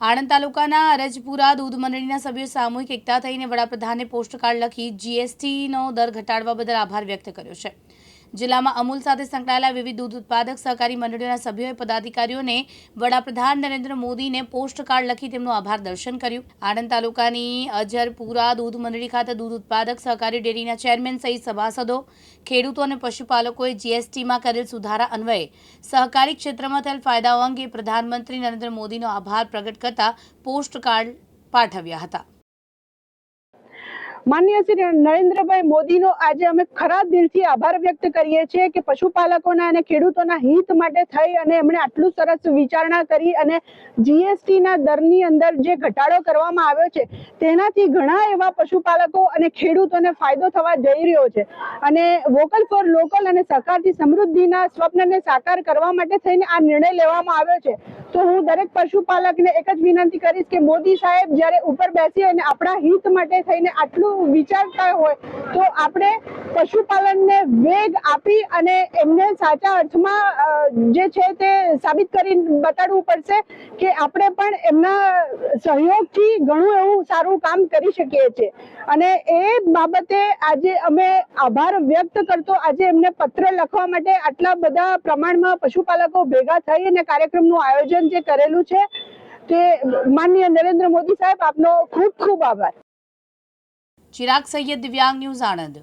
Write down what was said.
આણંદ તાલુકાના અરજપુરા દૂધ મંડળીના સભ્યો સામૂહિક એકતા થઈને વડાપ્રધાનને પોસ્ટકાર્ડ લખી જીએસટીનો દર ઘટાડવા બદલ આભાર વ્યક્ત કર્યો છે. જિલ્લામાં અમૂલ સાથે સંકળાયેલા વિવિધ દૂધ ઉત્પાદક સહકારી મંડળીઓના સભ્યોએ પદાધિકારીઓને વડાપ્રધાન નરેન્દ્ર મોદીને પોસ્ટકાર્ડ લખી તેમનું આભાર દર્શન કર્યું. આણંદ તાલુકાની અજરપુરા દૂધ મંડળી ખાતે દૂધ ઉત્પાદક સહકારી ડેરીના ચેરમેન સહિત સભાસદો, ખેડૂતો અને પશુપાલકોએ જીએસટીમાં કરેલ સુધારા અન્વયે સહકારી ક્ષેત્રમાં થયેલ ફાયદાઓ અંગે પ્રધાનમંત્રી નરેન્દ્ર મોદીનો આભાર પ્રગટ કરતા પોસ્ટકાર્ડ પાઠવ્યા હતા. માનનીય શ્રી નરેન્દ્રભાઈ મોદીનો આજે અમે ખરા દિલથી આભાર વ્યક્ત કરીએ છીએ કે પશુપાલકોના અને ખેડૂતોના હિત માટે થઈ અને એમણે આટલું સરસ વિચારણા કરી અને જીએસટીના દરની અંદર જે ઘટાડો કરવામાં આવ્યો છે, તેનાથી ઘણા એવા પશુપાલકો અને ખેડૂતોને ફાયદો થવા જઈ રહ્યો છે. અને વોકલ ફોર લોકલ અને સહકારથી સમૃદ્ધિના સ્વપ્નને સાકાર કરવા માટે થઈને આ નિર્ણય લેવામાં આવ્યો છે. તો હું દરેક પશુપાલકને એક જ વિનંતી કરીશ કે મોદી સાહેબ જ્યારે ઉપર બેસી અને આપણા હિત માટે થઈને આટલું વિચારતા હોય, તો આપણે પશુપાલનને વેગ આપી અને એમને સાચા અર્થમાં જે છે તે સાબિત કરી બતાડવું પડશે કે આપણે પણ એમના સહયોગથી ઘણું એવું સારું કામ કરી શકીએ છીએ. અને એ બાબતે આજે અમે આભાર વ્યક્ત કરતો, આજે એમને પત્ર લખવા માટે આટલા બધા પ્રમાણમાં પશુપાલકો ભેગા થઈ અને કાર્યક્રમનું આયોજન જે કરેલું છે તે માનનીય નરેન્દ્ર મોદી સાહેબ આપનો ખૂબ ખૂબ આભાર. ચિરાગ સૈયદ દિવ્યાંગ ન્યૂઝ આણંદ.